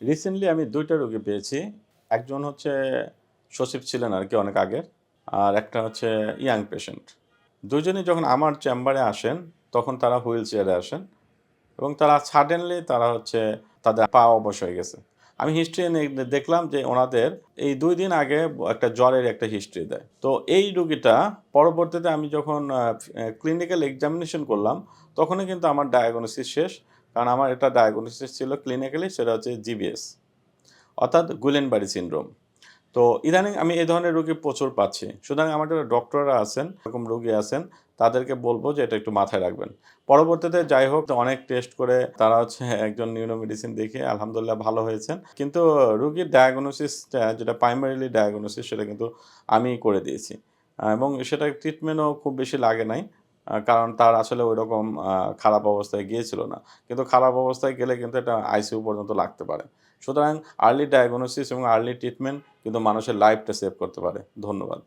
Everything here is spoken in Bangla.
রিসেন্টলি আমি দুইটা রোগী পেয়েছি। একজন হচ্ছে সচিব ছিলেন আর কি অনেক আগের, আর একটা হচ্ছে ইয়াং পেশেন্ট দুজনই যখন আমার চেম্বারে আসেন, তখন তারা হুইল চেয়ারে আসেন এবং তারা সাডেনলি তারা হচ্ছে তাদের পা অবশ হয়ে গেছে। আমি হিস্ট্রি দেখলাম যে ওনাদের এই দুই দিন আগে একটা জ্বরের একটা হিস্ট্রি দেয়। তো এই রুগীটা পরবর্তীতে আমি যখন ক্লিনিক্যাল এক্সামিনেশন করলাম, তখনই কিন্তু আমার ডায়াগনোসিস শেষ। কারণ আমার এটা ডায়াগনোসিস ছিল ক্লিনিক্যালি সেটা হচ্ছে জিবিএস অর্থাৎ গুলেনবাড়ি সিনড্রোম তো ইদানিং আমি এই ধরনের রোগী প্রচুর পাচ্ছি। সুতরাং আমার যারা ডক্টররা আছেন, এরকম রোগী আছেন, তাদেরকে বলব যে এটা একটু মাথায় রাখবেন। পরবর্তীতে যাই হোক, অনেক টেস্ট করে তারা হচ্ছে একজন নিউরো মেডিসিন দেখে আলহামদুলিল্লাহ ভালো হয়েছেন। কিন্তু রোগীর ডায়াগনোসিসটা যেটা প্রাইমারিলি ডায়াগনোসিস সেটা কিন্তু আমি করে দিয়েছি। এবং সেটা ট্রিটমেন্টও খুব বেশি লাগে নাই। কারণ তার আসলে ওই রকম খারাপ অবস্থায় গিয়েছিল না। কিন্তু খারাপ অবস্থায় গেলে কিন্তু এটা আইসিউ পর্যন্ত লাগতে পারে। সুতরাং আর্লি ডায়াগনোসিস এবং আর্লি ট্রিটমেন্ট কিন্তু মানুষের লাইফটা সেভ করতে পারে। ধন্যবাদ।